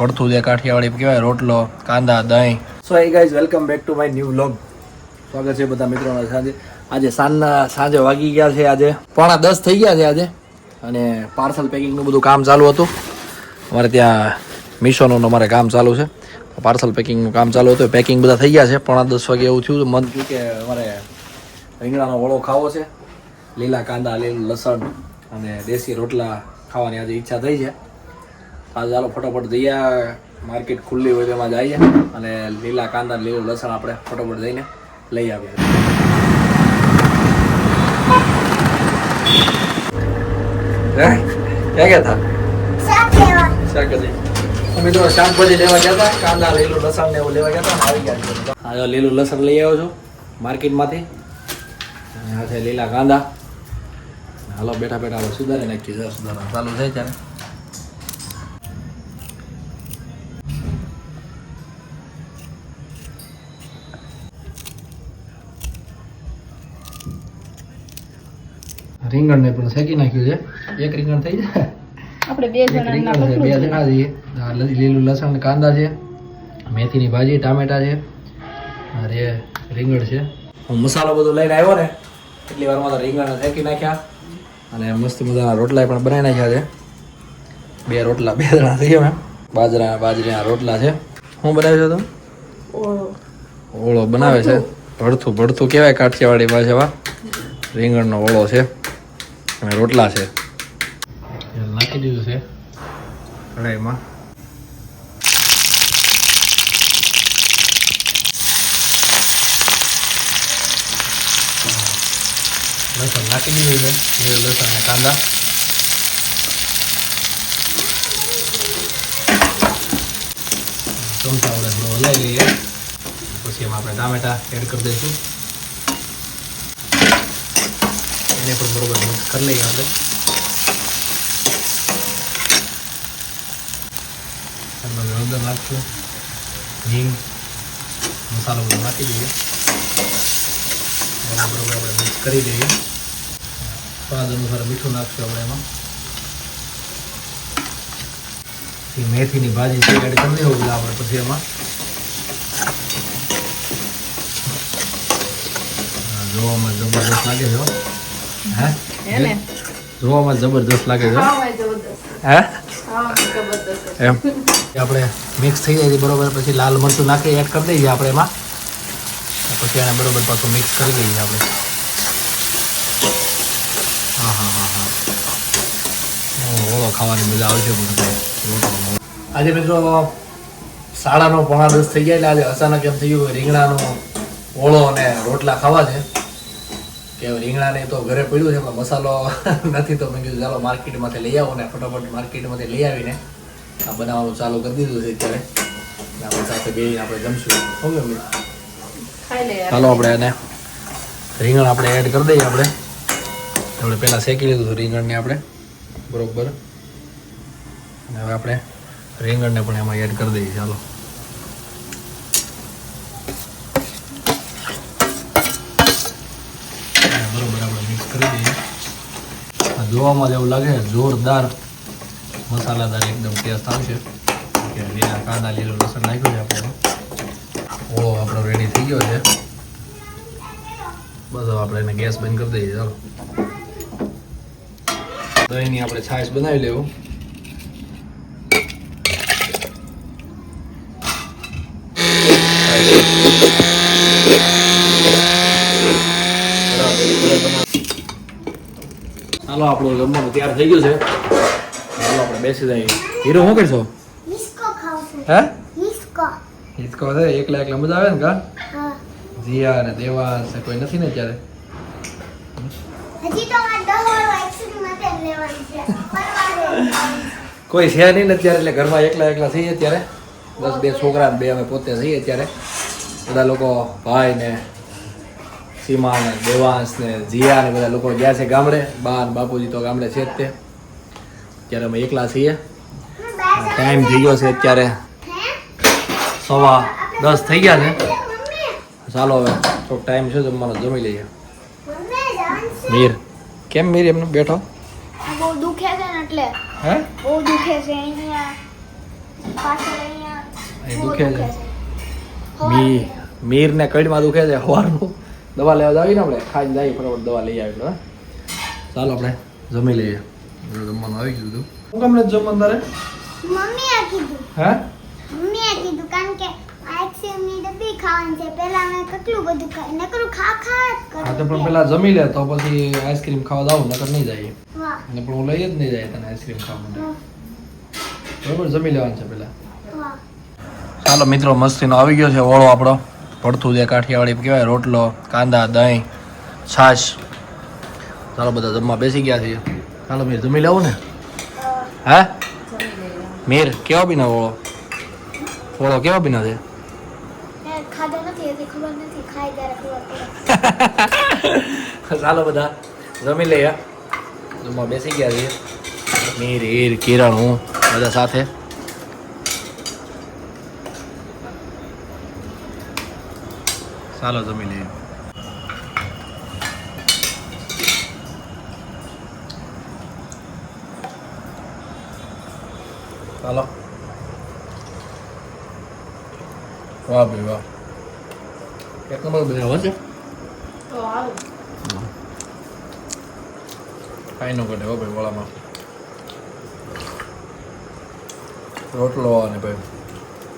ભડથું છે કાઠિયાવાડી કહેવાય, રોટલો, કાંદા, દહીં. So hey guys welcome back to my new vlog સ્વાગત છે બધા મિત્રોના. સાંજે આજે સાંજના સાંજે વાગી ગયા છે આજે. પોણા દસ થઈ ગયા છે આજે. અને પાર્સલ પેકિંગનું બધું કામ ચાલુ હતું. અમારે ત્યાં મિશોનું અમારે કામ ચાલુ છે. પાર્સલ પેકિંગનું કામ ચાલુ હતું. પેકિંગ બધા થઈ ગયા છે. પોણા દસ વાગે એવું થયું મન થયું કે અમારે રીંગણાનો વડો ખાવો છે. લીલા કાંદા, લીલું લસણ અને દેશી રોટલા ખાવાની આજે ઈચ્છા થઈ છે. આજે ચાલો ફટાફટ જઈએ. માર્કેટ ખુલ્લી હોય તેમાં જઈએ. અને લીલા કાંદા લીલું લસણ આપણે ફટાફટ જઈને લઈ આવીએ. ક્યાં ગયા હતા શાકભાજી. લેવા ગયા હતા કાંદા, લીલું લસણ ને એવું લેવા ગયા હતા. લીલું લસણ લઈ આવ્યો માર્કેટમાંથી. આ છે લીલા કાંદા. હાલો, બેઠા બેઠા સુધારી નાખીએ. સુધારા ચાલુ થાય ત્યારે. રીંગણ ને પણ શેકી નાખ્યું છે. એક રીંગણ થઈ જાય. આપણે બે બે જણા છીએ. લીલું લસણ કાંદા છે. મેથીની ભાજી ટામેટા છે. અરે રીંગણ છે. હું મસાલો બધો લઈને આવ્યો ને એટલી વારમાં તો રીંગણ શેકી નાખ્યા. અને મસ્ત મજાના રોટલા પણ બનાવી નાખ્યા છે. બે રોટલા બે જણા થઈ ગયા બાજરા બાજરીના રોટલા છે. શું બનાવ્યું છે તું? ઓળો. બનાવે છે. ભડથું ભડથું કહેવાય કાઠિયાવાડી ભાષામાં. રીંગણનો ઓળો છે. અને રોટલા છે. નાખી દીધું છે. કઢાઈમાં. લસણ નાખી દીધું છે. લસણ અને કાંદા. ચમચા વડે હલાવી લઈએ. પછી એમાં આપણે ટામેટા એડ કરી દઈશું. એને પણ બરોબર મિક્સ કરી લઈએ આપણે. એમાં હળદર નાખશું હિંગ, મસાલો બધો નાખી દઈએ. એને બરોબર આપણે મિક્સ કરી દઈએ સ્વાદ અનુસાર મીઠું નાખશું આપણે એમાં. મેથીની ભાજી છે, એડ કરી દેવું એટલે આપણે પછી એમાં. જોવામાં જબરદસ્ત લાગે છે હો. જોવામાં જબરદસ્ત લાગે છે? હો. એમ. આપણે મિક્સ થઈ જાય છે બરોબર? પછી લાલ મરચું નાખી એડ કરી દઈએ આપણે એમાં. પછી એને બરોબર પાછું મિક્સ કરી દઈએ આપણે. હા હા હા હા. ઓળો ખાવાની મજા આવશે મને આજે મિત્રો શાળાનો પોણા દસ થઈ ગયા એટલે આજે અચાનક એમ થયું રીંગણાનો ઓળો અને રોટલા ખાવા છે. કે રીંગણાને તો ઘરે પડ્યું છે પણ મસાલો નથી તો મેં કીધું ચાલો માર્કેટમાંથી લઈ આવો ને ફટાફટ માર્કેટમાંથી લઈ આવીને આ બનાવવાનું ચાલુ કરી દીધું છે અત્યારે. આપણે સાથે બે આપણે જમશું. ઓકે મિત્ર? ચાલો આપણે એને રીંગણ આપણે એડ કરી દઈએ આપણે. આપણે પહેલાં શેકી લીધું હતું રીંગણને આપણે બરોબર. અને હવે આપણે રીંગણને પણ એમાં એડ કરી દઈએ. ચાલો અને બરોબર આપણે મિક્સ કરી દઈએ આ જોવામાં જેવું લાગે, જોરદાર મસાલાદાર એકદમ ટેસ્ટ આવશે. કે લીલા કાંદા લીલું લસણ નાખ્યું છે આપણે. ઓળો આપણો રેડી થઈ ગયો છે. બસ હવે આપણે એને ગેસ બંધ કરી દઈએ, ચાલો. દહીંની આપણે છાશ બનાવી લેવું. ચાલો આપણું જમવાનું તૈયાર થઈ ગયું છે. ચાલો આપણે બેસી જઈએ. હીરો શું કરશો? હે? હિસકો છે એકલા એકલા મજા આવે ને કા? જીયા અને દેવા છે કોઈ નથી ને ત્યારે કોઈ છે નહીં ને અત્યારે એટલે ઘરમાં એકલા એકલા થઈએ ત્યારે બસ બે છોકરા બે અમે પોતે થઈએ ત્યારે બધા લોકો ભાઈ ને સીમા ને દેવાંશ ને જીયા ને બધા લોકો ગયા છે ગામડે. બા ને બાપુજી તો ગામડે છે જ તે. ત્યારે અમે એકલા છીએ. ટાઈમ થઈ ગયો છે અત્યારે. સવા દસ થઈ ગયા છે. ચાલો હવે થોડોક ટાઈમ છે જમવાનો જમી લઈએ. મીર કેમ મીર એમને બેઠો? બહુ દુખે છે ને એટલે. હે? બહુ દુખે છે અહીંયા. પાછળ અહીંયા. દુખે છે. છે. મી મીર ને કડમાં દુખે છે સવારનું દવા લેવા જાવી ને આપણે ખાઈને જઈએ ફટાફટ દવા લઈ આવી હા. ચાલો આપણે જમી લઈએ. જમવાનું આવી ગયું હતું. કામ નથી જમવાનું તારે? મમ્મીએ કીધું. હે? મમ્મીએ કીધું કારણ કે આઈસ્ક્રીમની ડબ્બી ખાવાની છે. પહેલા મેં કેટલું બધું ખાય નકરું ખા ખા હા તો પણ પેલા જમી લે તો પછી આઈસ્ક્રીમ ખાવા જાવ નકર નહીં જાય વાહ. પણ હું લઈ જ નહીં જાય તને આઈસ્ક્રીમ ખાવા માટે. બરોબર જમી લેવાનું છે પેલા ચાલો મિત્રો મસ્તીનો આવી ગયો છે ઓળો આપણો. પડતું જે કાઠિયાવાડી કહેવાય, રોટલો, કાંદા, દહીં, છાશ. ચાલો બધા જમવા બેસી ગયા છે ચાલો મીર, જમી લેવું ને? હા? મીર, કેવો બીનો ઓળો? ઓળો કેવો બીનો છે? ચાલો બધા, જમી લઈએ. જમવા બેસી ગયા છીએ. મીર, હીર, કિરણ, હું, બધા સાથે. ચાલો જમી લઈએ ચાલો વાહ ભાઈ વાહ એક નંબર બનાવો છે તો આવું કાંઈ ન ઘટે હો ભાઈ વડામાં રોટલો અને ભાઈ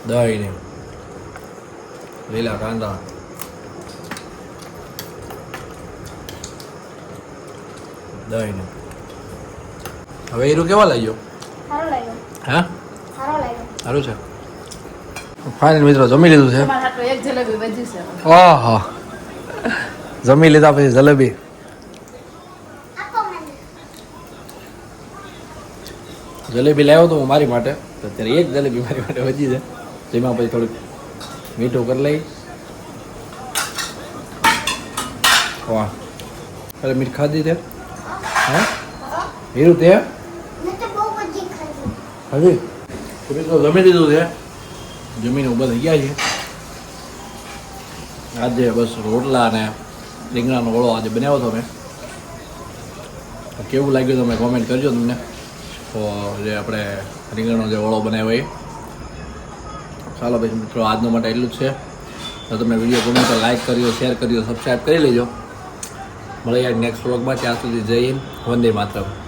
દહીં ને લીલા કાંદા દહીં હવે એરું કેવા લાગ્યો? હા? સારું છે. ફાઇનલ મિત્રો જમી લીધું છે? તમારા હાટુ એક જલેબી વધી છે. આહા જમી લીધા પછી જલેબી. જલેબી લાવ્યો તો હું મારી માટે. તો અત્યારે એક જલેબી મારી માટે વધી છે. જેમાં પછી થોડુંક મીઠું કરી લઈ. વાહ. અરે મીઠ ખાધી તે હા? હીરું તે? હજી તમે તો જમી લીધું છે. જમીને ઊભા થઈ ગયા છે. આજે બસ રોટલા અને રીંગણાનો ઓળો આજે બનાવ્યો હતો મેં. કેવું લાગ્યું તમે કોમેન્ટ કરજો તમને તો જે આપણે રીંગણનો જે ઓળો બનાવ્યો એ. ચાલો ભાઈ મિત્રો આજનો માટે એટલું જ છે. તો તમે વીડિયો ગમે તો લાઈક કર્યો શેર કર્યો સબસ્ક્રાઈબ કરી લેજો. મળીએ નેક્સ્ટ વ્લોગમાં ત્યાં સુધી જઈને વંદે માતરમ.